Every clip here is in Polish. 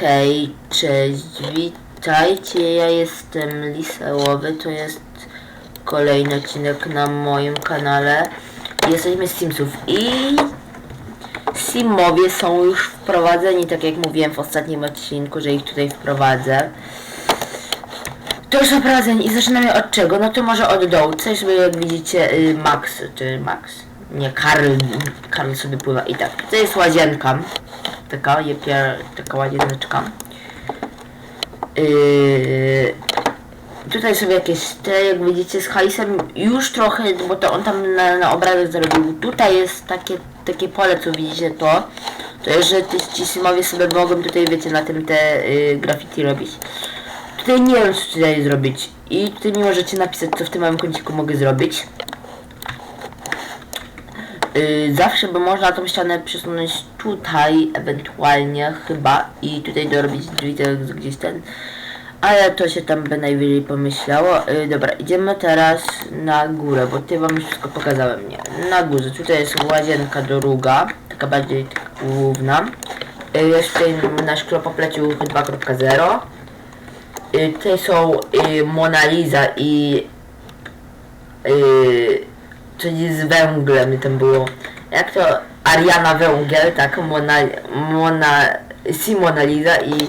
Hej, cześć, witajcie, ja jestem Lisełowy, to jest kolejny odcinek na moim kanale. Jesteśmy z Simsów i Simowie są już wprowadzeni, tak jak mówiłem w ostatnim odcinku, że ich tutaj wprowadzę. To już są wprowadzeni i zaczynamy od czego? No to może od dołu. Coś sobie jak widzicie y, Max, czy Max, nie Karl, Karl sobie pływa i tak. To jest łazienka. Taka, je pier, taka łazieneczka. Yy, tutaj sobie jakieś te, jak widzicie, z hajsem już trochę, bo to on tam na, na obrazek zrobił. Tutaj jest takie, takie pole, co widzicie to. To jest, że ci, ci simowie sobie mogą tutaj, wiecie, na tym te y, graffiti robić. Tutaj nie wiem, co tutaj zrobić. I tutaj mi możecie napisać, co w tym małym kąciku mogę zrobić. Yy, zawsze by można tą ścianę przesunąć tutaj, ewentualnie chyba i tutaj dorobić drzwi tak gdzieś ten. Ale to się tam by najwyżej pomyślało. Yy, dobra, idziemy teraz na górę, bo ty wam już wszystko pokazałem, nie? Na górze, tutaj jest łazienka druga, taka bardziej główna. Yy, jest tutaj na szklopopleciu 2.0. Yy, tutaj są yy, Mona Lisa i yy, czyli z węglem tam było. Jak to Ariana Węgiel, tak, Mona, Mona, Simona Liza i,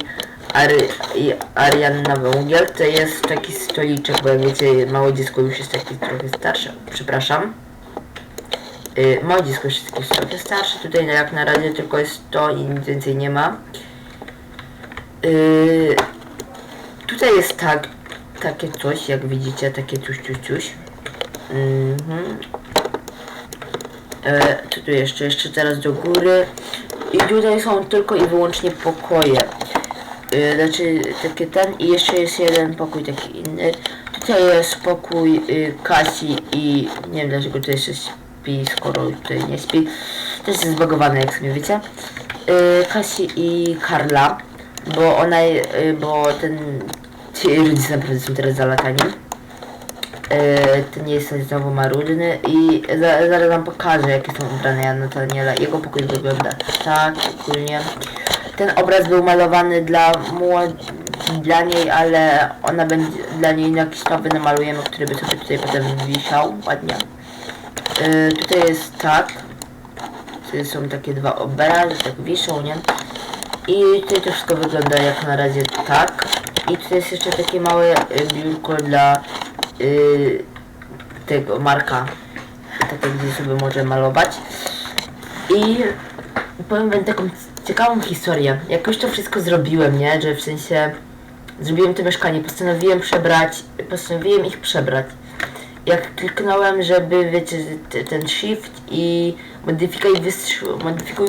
Ary, i Arianna Węgiel, to jest taki stoliczek, bo jak wiecie, małe dziecko już jest takie trochę starsze, przepraszam. Yy, małe dziecko już jest trochę starsze, tutaj jak na razie tylko jest to i nic więcej nie ma. Yy, tutaj jest tak, takie coś, jak widzicie, takie coś, coś, coś. Mhm. E, tu jeszcze? Jeszcze teraz do góry. I tutaj są tylko i wyłącznie pokoje. E, znaczy takie ten i jeszcze jest jeden pokój taki inny. Tutaj jest pokój y, Kasi i nie wiem dlaczego tutaj jeszcze śpi, skoro tutaj nie śpi. To jest zbagowane jak sobie wiecie. Y, Kasi i Karla, bo ona, y, bo ten ci rodzice naprawdę są teraz zalatani. E, to nie jest znowu marudny i za, zaraz wam pokażę jakie są ubrania Nataniela. Jego pokój wygląda tak ogólnie. Ten obraz był malowany dla młod... dla niej, ale ona będzie dla niej jakiś nowy namalujemy, który by sobie tutaj potem wisiał ładnie. E, tutaj jest tak. Tutaj są takie dwa obrazy, tak wiszą, nie? I tutaj to wszystko wygląda jak na razie tak. I tutaj jest jeszcze takie małe biurko dla y, tego Marka. Takie gdzie sobie może malować. I powiem wam taką ciekawą historię. Jak już to wszystko zrobiłem, nie? Że w sensie zrobiłem to mieszkanie, postanowiłem przebrać, postanowiłem ich przebrać. Jak kliknąłem, żeby wiecie, ten shift i modyfikuj wystrzał, modyfikuj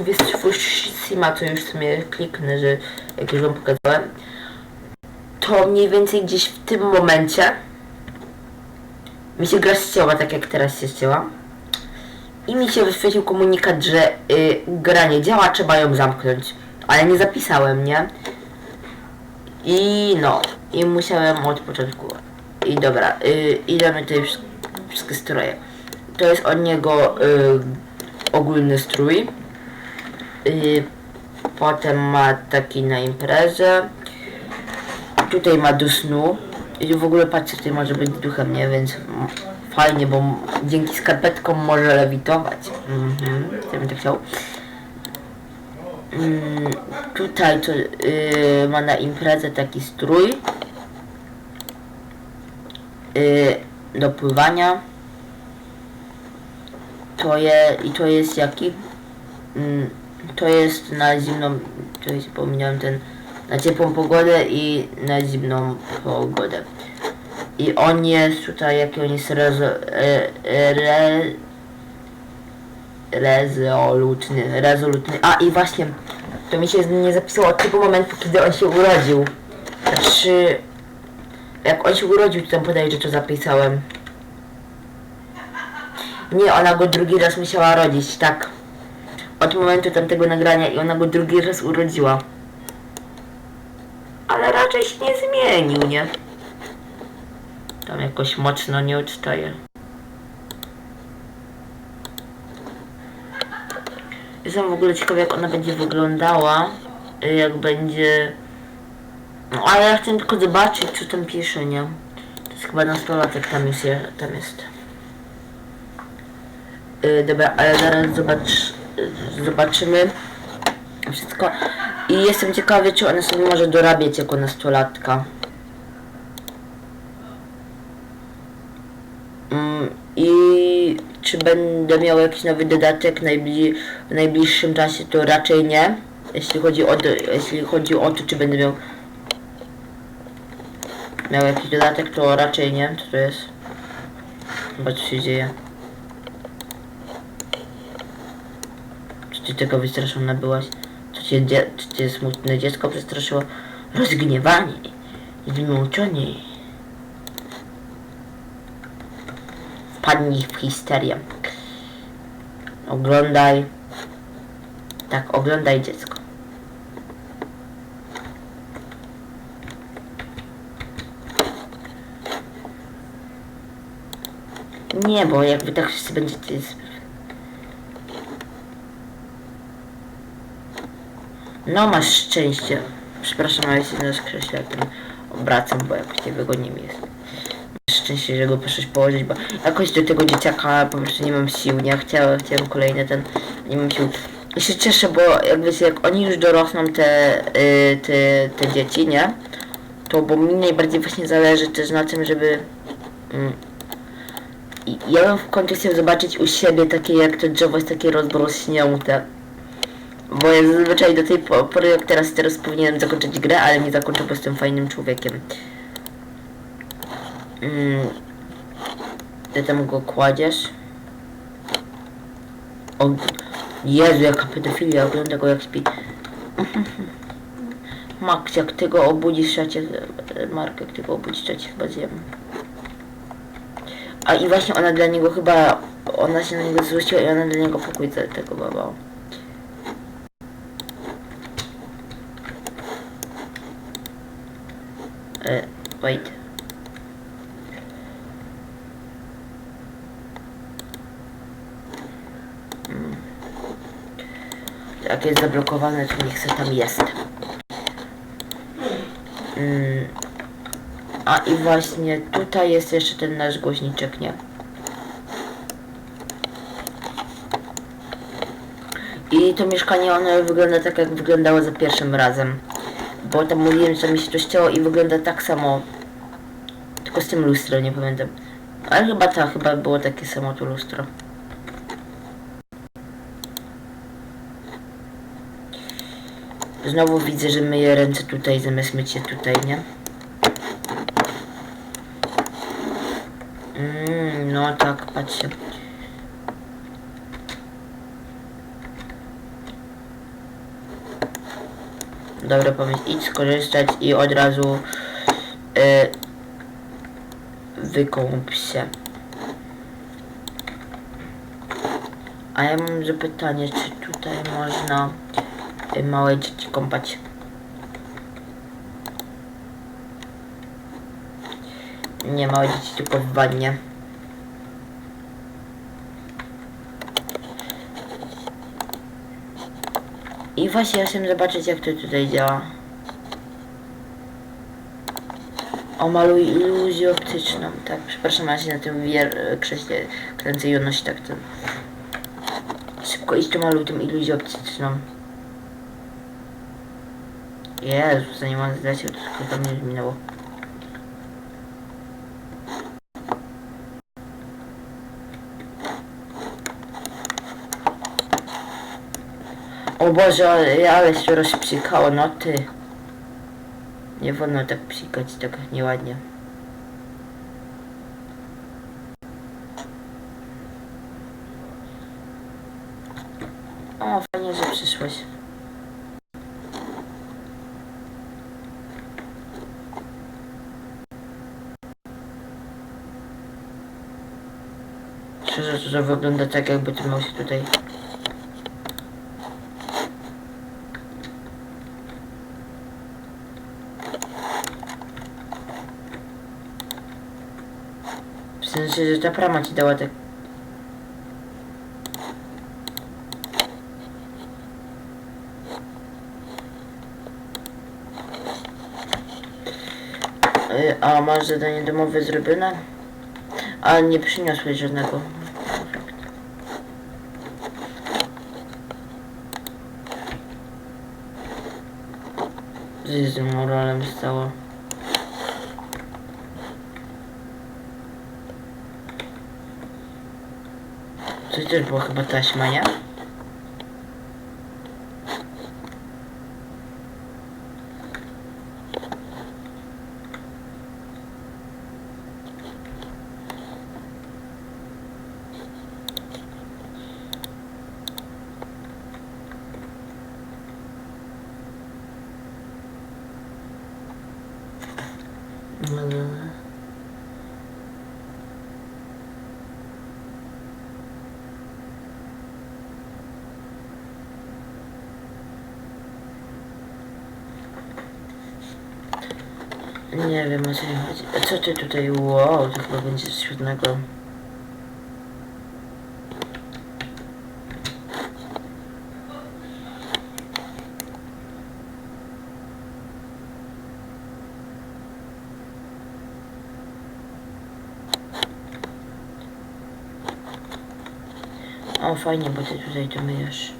Sima, to już w sumie kliknę, że jak już wam pokazałem, to mniej więcej gdzieś w tym momencie mi się gra ścięła, tak jak teraz się ścięła. I mi się wyświecił komunikat, że y, gra nie działa, trzeba ją zamknąć. Ale nie zapisałem, nie? I no, i musiałem od początku. I dobra, y, idziemy tutaj wsz- wszystkie stroje. To jest od niego y, ogólny strój. Y, potem ma taki na imprezę. Tutaj ma do snu. I w ogóle patrzcie, tutaj może być duchem, nie? Więc fajnie, bo dzięki skarpetkom może lewitować. Mhm, ja bym tak chciał. Mm, tutaj to yy, ma na imprezę taki strój. Yy, do pływania. To je, i to jest jaki? Mm, to jest na zimną, jest, pominiałem ten, na ciepłą pogodę i na zimną pogodę. I on jest tutaj, jaki on jest rezo, e, e, re, rezolutny, rezolutny. A i właśnie, to mi się nie zapisało od tego momentu, kiedy on się urodził. Znaczy, jak on się urodził, to tam podaję, że to zapisałem. Nie, ona go drugi raz musiała rodzić, tak. Od momentu tamtego nagrania i ona go drugi raz urodziła. Się nie zmienił, nie? Tam jakoś mocno nie odstaje. Jestem w ogóle ciekawa jak ona będzie wyglądała, y, jak będzie No, ale ja chcę tylko zobaczyć, co tam pisze, nie? To jest chyba nastolatek, tam jest, je, tam jest. Yy, dobra, ale zaraz zobacz, yy, zobaczymy wszystko. I jestem ciekawy, czy ona sobie może dorabiać jako nastolatka. Mm, I czy będę miał jakiś nowy dodatek najbli w najbliższym czasie, to raczej nie. Jeśli chodzi o jeśli chodzi o to, czy będę miał miał jakiś dodatek, to raczej nie. Co to jest? Chyba co się dzieje. Czy ty tego wystraszona byłaś? Cię, dzie- czy smutne dziecko przestraszyło? Rozgniewanie, zmęczenie. Wpadnij w histerię. Oglądaj. Tak, oglądaj dziecko. Nie, bo jakby tak wszyscy będziecie... No masz szczęście. Przepraszam, ale się na krześle tym obracam, bo jakoś niewygodnie mi jest. Masz szczęście, że go poszłeś położyć, bo jakoś do tego dzieciaka po prostu nie mam sił, nie? Chciałem, chciałem kolejny ten, nie mam sił. I się cieszę, bo jak wiecie, jak oni już dorosną, te, y, te, te dzieci, nie? To, bo mi najbardziej właśnie zależy też na tym, żeby... Mm, ja bym w końcu chciał zobaczyć u siebie takie, jak to drzewo jest takie rozrośnięte. Bo ja zazwyczaj do tej po- pory, jak teraz, teraz powinienem zakończyć grę, ale nie zakończę, bo jestem fajnym człowiekiem. Mm. Ty tam go kładziesz? O, Jezu, jaka pedofilia, ogląda go jak śpi. Max, jak ty go obudzisz, ja cię, Mark, jak ty go obudzisz, ja cię chyba zjem. A i właśnie ona dla niego chyba, ona się na niego złościła i ona dla niego pokój te- tego baba. E, wait. Mm. Jak jest zablokowane, to niech se tam jest. Mm. A i właśnie tutaj jest jeszcze ten nasz głośniczek, nie? I to mieszkanie ono wygląda tak jak wyglądało za pierwszym razem. Bo tam mówiłem, że mi się to ścięło i wygląda tak samo. Tylko z tym lustrem, nie pamiętam. Ale chyba tak, chyba było takie samo to lustro. Znowu widzę, że myję ręce tutaj zamiast myć je tutaj, nie? Mm, no tak, patrzcie. Dobry pomysł, idź skorzystać i od razu y, wykąp się. A ja mam zapytanie, czy tutaj można y, małe dzieci kąpać? Nie małe dzieci, tylko w wannie. I właśnie ja chcę zobaczyć jak to tutaj działa. O, maluj iluzję optyczną. Tak, przepraszam, ja się na tym krześle kręcę i odnosi tak ten. Szybko idź tu maluj tą iluzję optyczną. Jezu, zanim on zleciał, to tylko to mnie minęło. O Boże, ale, ale się rozpsikało, no ty. Nie wolno tak psikać, tak nieładnie. O, fajnie, że przyszłeś. Szczerze, to, wygląda tak, jakby ty miał się tutaj Sensie, że ta prama ci dała. Y, A masz zadanie domowe zrobione? A nie przyniosłeś żadnego. Z moralem stało? To też była chyba taśma, nie? No, no, no. Nie wiem o co chodzi. A co ty tutaj? Wow, to chyba będzie z świetnego. O, fajnie, bo ty tutaj to myjesz.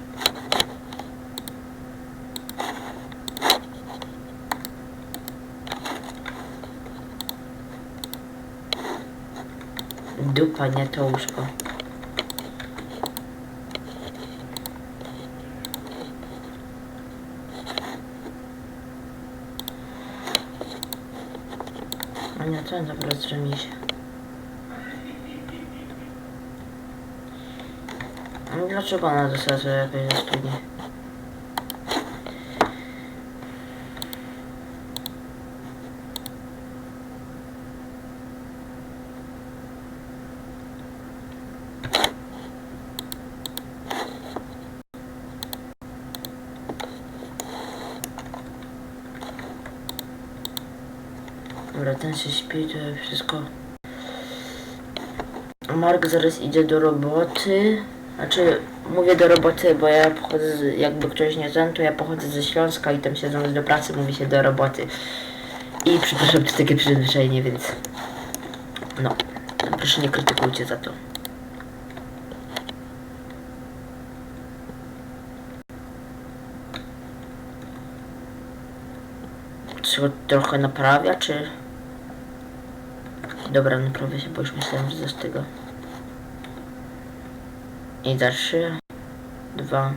Dupa, nie to łóżko. A nie, to dobra, mi się. Dlaczego ona dostała sobie jakieś zastrudnie? Dobra, ten się śpi, to wszystko. Mark zaraz idzie do roboty. Znaczy, mówię do roboty, bo ja pochodzę, z, jakby ktoś nie znał, to ja pochodzę ze Śląska i tam siedząc do pracy mówi się do roboty. I przepraszam, to takie przyzwyczajenie, więc... No, proszę nie krytykujcie za to. Trzeba trochę naprawia, czy... Dobra, naprawię się, bo już tego. I za 3, 2,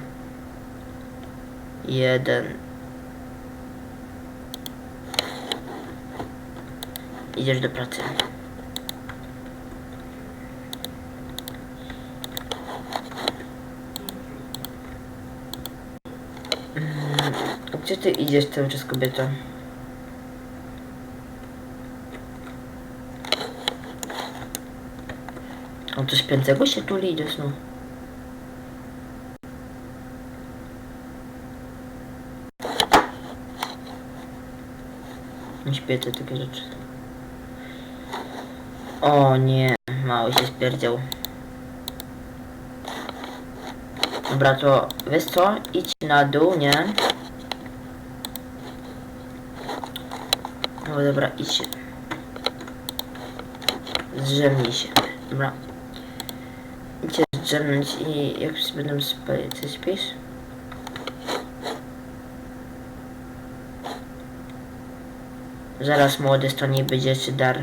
1. Idziesz do pracy. Mm, Gdzie ty idziesz cały czas kobieto? On to śpiącego się tuli do snu. Nie śpię to takie rzeczy. O nie, mały się spierdział. Dobra, to wiesz co? Idź na dół, nie? No dobra, idź. Zdrzemnij się. Dobra. Idźcie zdrzemnąć i jak będą spać, ty śpisz? Zaraz młody to nie będzie czy dar.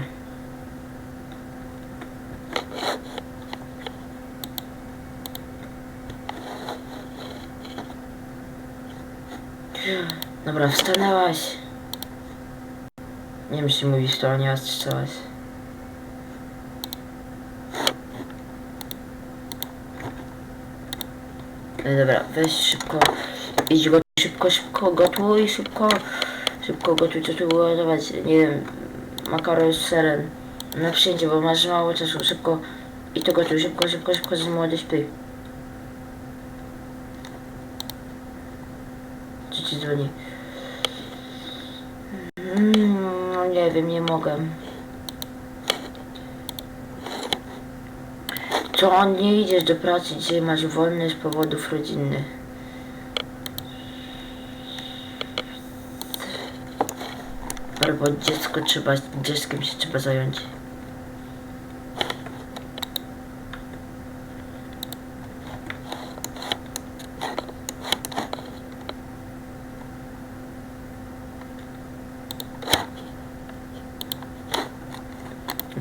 Dobra, wstanęłaś. Nie wiem, czy mówisz to, nie wstałaś. E, Dobra, weź szybko, idź go, szybko, szybko, gotuj, szybko, szybko gotuj, co tu dawać, nie wiem, makaron z serem, na przyjęcie, bo masz mało czasu, szybko, i to gotuj, szybko, szybko, szybko, że młody śpi. Co ci dzwoni? Mm, no nie wiem, nie mogę. Co, nie idziesz do pracy, dzisiaj masz wolny z powodów rodzinnych. Albo dziecko trzeba, dzieckiem się trzeba zająć.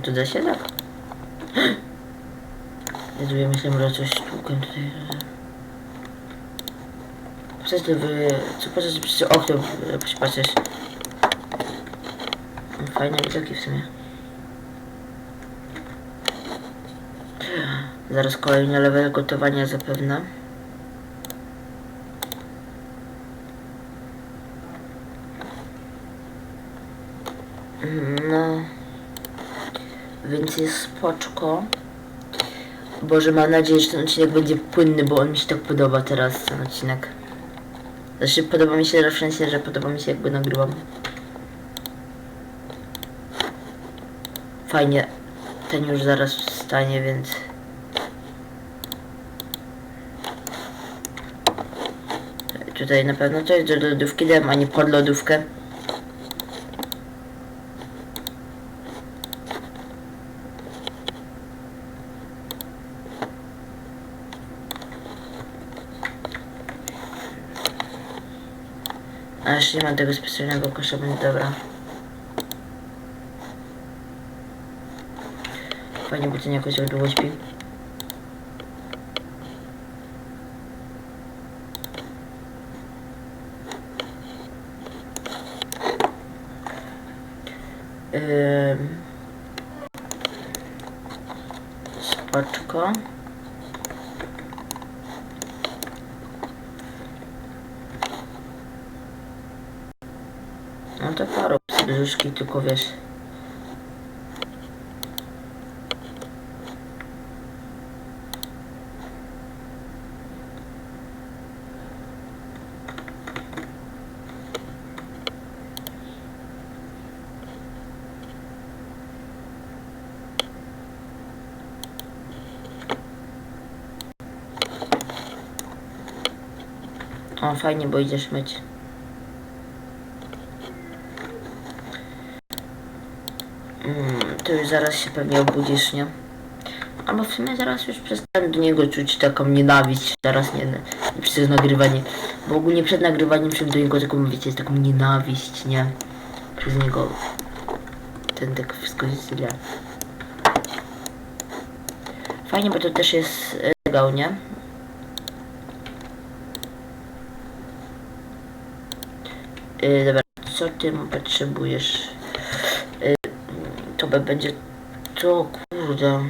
To da. Ja myślałem, że coś sztukę tutaj. Co ty wy... Co patrzysz przez okno, patrzysz? Fajne widoki w sumie. Zaraz kolejny level gotowania zapewne. No. Więc jest spoczko. Boże, mam nadzieję, że ten odcinek będzie płynny, bo on mi się tak podoba teraz, ten odcinek. Znaczy, podoba mi się sensie, że podoba mi się jakby nagrywam. Fajnie. Ten już zaraz wstanie, więc... Tutaj na pewno to jest do lodówki dam, a nie pod lodówkę. Nie mam tego specjalnego kosza, będzie dobra. Fajnie, bo ten jakoś tak długo śpi. Spoczko. No to paru brzuszki, tylko wiesz. O, fajnie, bo idziesz myć. Mm, to już zaraz się pewnie obudzisz, nie? Albo w sumie zaraz już przestanę do niego czuć taką nienawiść. Teraz nie, nie przez nagrywanie. Bo ogólnie przed nagrywaniem czułem do niego taką, wiecie, taką nienawiść, nie? Przez niego ten tak wszystko źle. Fajnie, bo to też jest e, regał, nie? Yy, dobra, co ty potrzebujesz? To będzie to kurde.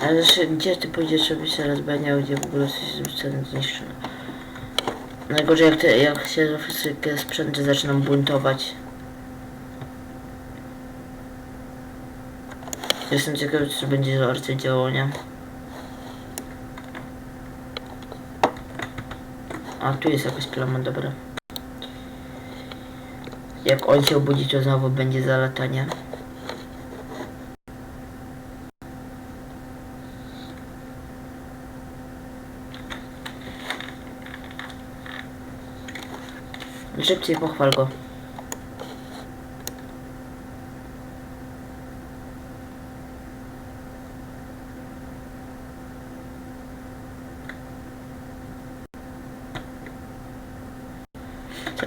Ale jeszcze, gdzie ty pójdziesz, żeby się rozbaniał, gdzie w ogóle jesteś zrzucony, zniszczony? Najgorzej jak, te, jak się wszystkie sprzęty zaczną buntować. Jestem ciekawy, czy będzie żarcie działo, nie? A, tu jest jakaś plama, dobra. Jak on się obudzi, to znowu będzie zalatanie. Szybciej pochwal go.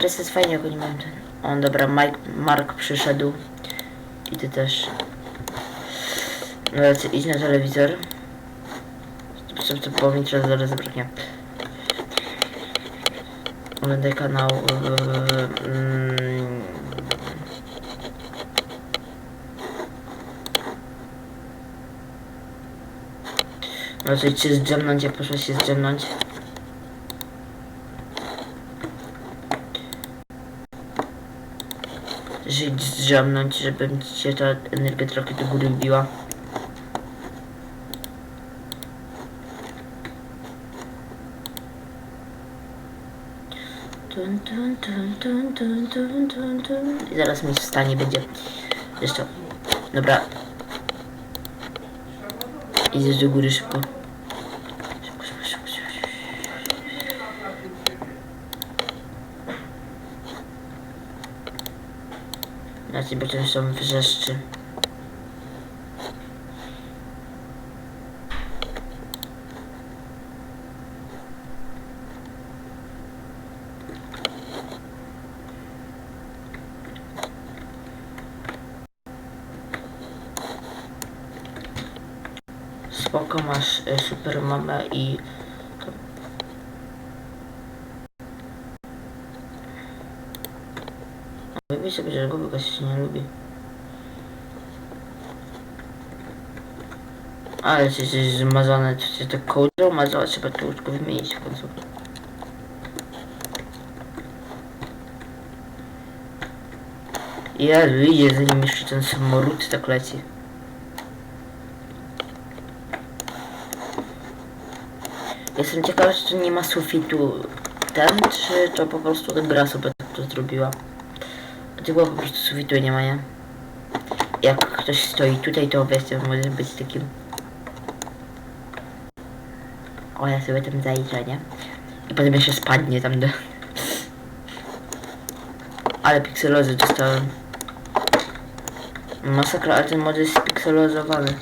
Teraz jest fajnie, jak oni mają ten... O, dobra, Mike, Mark przyszedł. I ty też. No, lecę, idź na telewizor. To było mi teraz zaraz zabraknie. Oglądaj kanał... Yy, mm, no idź się zdrzemnąć, jak poszłaś się zdrzemnąć. Zdrzemnąć, żeby się ta energia trochę do góry wbiła. Tun, tun, tun, tun, tun, tun, tun. I zaraz mi wstanie będzie. Jeszcze. Dobra. Idziesz do góry. Szybko, szybko, szybko, szybko. Na ciebie też są wrzeszczy. Spoko, masz y, super mamę i... To... Wybij sobie, że go się nie lubi. Ale czy jesteś zmazane, to cię tak kołdrą mazała, trzeba to łóżko wymienić w końcu. Jezu, idzie za nim jeszcze ten samoród tak leci. Jestem ciekawa, czy nie ma sufitu ten, czy to po prostu gra sobie tak to zrobiła. Tylko po prostu sufitu nie ma, nie? Jak ktoś stoi tutaj, to wiecie, może być takim... O, ja sobie tam zajrzę, nie? I potem jeszcze spadnie tam do... Ale pikselozy dostałem. Masakra, ale ten mod jest spikselozowany.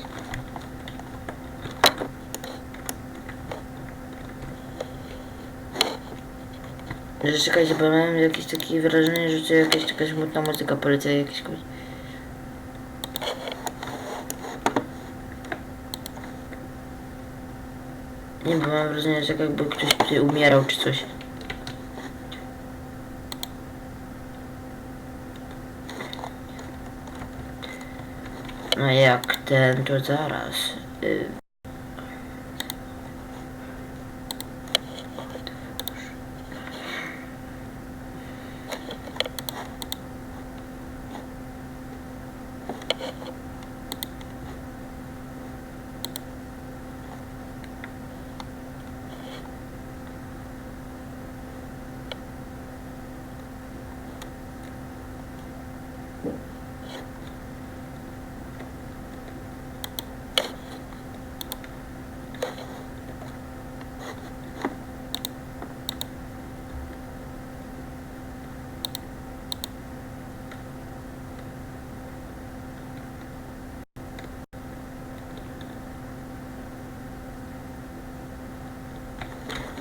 Że czekajcie, bo miałem jakieś takie wrażenie, że to jakaś taka smutna muzyka poleca jakieś kogoś. Nie, bo mam wrażenie, że jakby ktoś tutaj umierał czy coś. No jak ten, to zaraz.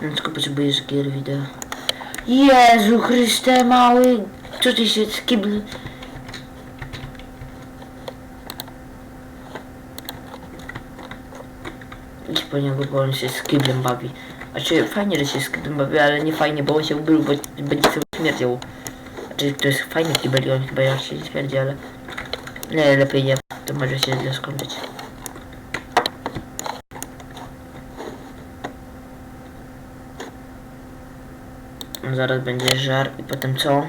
No tylko potrzebujesz gier wideo. Jezu Chryste mały! Co ty się skibl... Idź po niego, bo on się z kiblem bawi. Znaczy fajnie, że się z kiblem bawi, ale nie fajnie, bo on się ubył, bo będzie sobie śmierdział. Znaczy to jest fajny kibel i on chyba jak się nie śmierdzi, ale... Nie, lepiej nie. To może się źle skończyć. Zaraz będzie żar i potem co?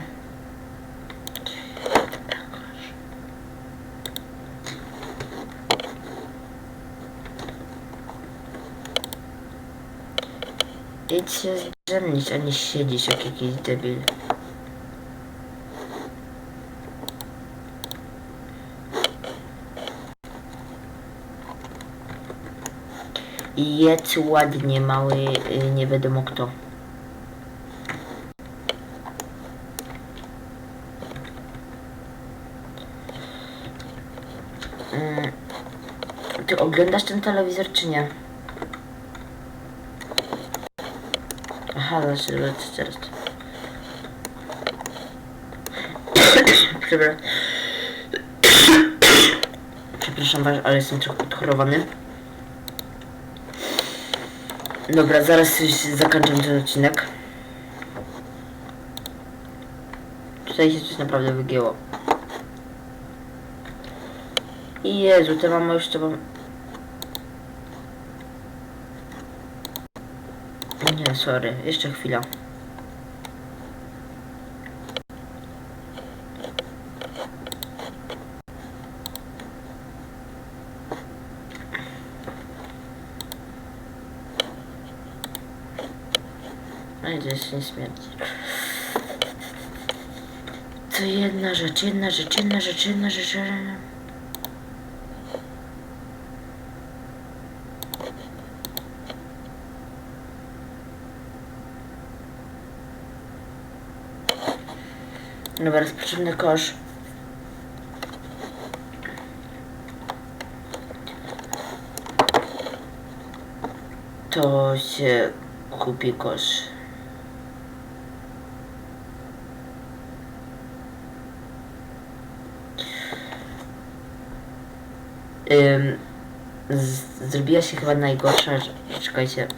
Idź się zdrzemnić, a nie siedzieć jak jakiś debil. Jedz ładnie, mały, y, nie wiadomo kto. Mm, Ty oglądasz ten telewizor czy nie? Aha, znaczy lecę teraz. Przepraszam. Was, ale jestem trochę odchorowany. Dobra, zaraz zakończę ten odcinek. Tutaj się coś naprawdę wygięło. Jezu, te mama już mam... Nie, sorry, jeszcze chwila. No nie śmierci. To jedna rzecz, jedna rzecz, jedna rzecz, jedna rzecz. Dobra, rozpoczynamy kosz. To się kupi kosz. Ym, zrobiła się chyba najgorsza rzecz. Czekajcie.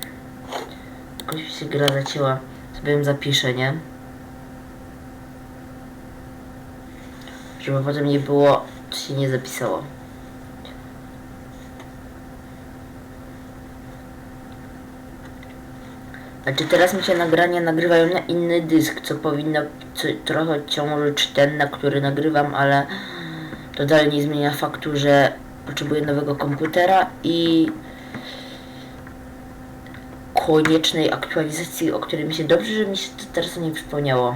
Jakoś mi się gra zacięła. Sobie ją zapiszę, nie? Żeby potem nie było, czy się nie zapisało. Znaczy teraz mi się nagrania nagrywają na inny dysk, co powinno co, trochę ciążyć ten, na który nagrywam, ale to dalej nie zmienia faktu, że potrzebuję nowego komputera i koniecznej aktualizacji, o której mi się dobrze, że mi się to teraz nie przypomniało.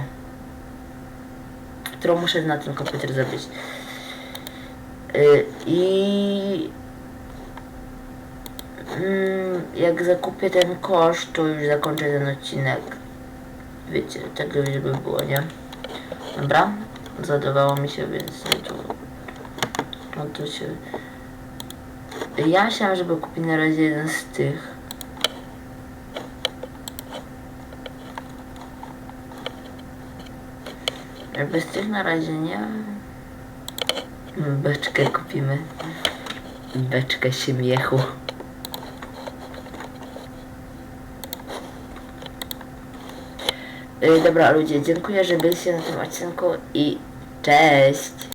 Którą muszę na ten komputer zrobić. Yy, I mm, jak zakupię ten kosz, to już zakończę ten odcinek. Wiecie, tak żeby było, nie? Dobra, zadawało mi się, więc no to, no to się... Ja chciałam, żeby kupić na razie jeden z tych. Jakby z tych na razie nie. Beczkę kupimy. Beczkę śmiechu. Yy, dobra ludzie, dziękuję, że byliście na tym odcinku i cześć!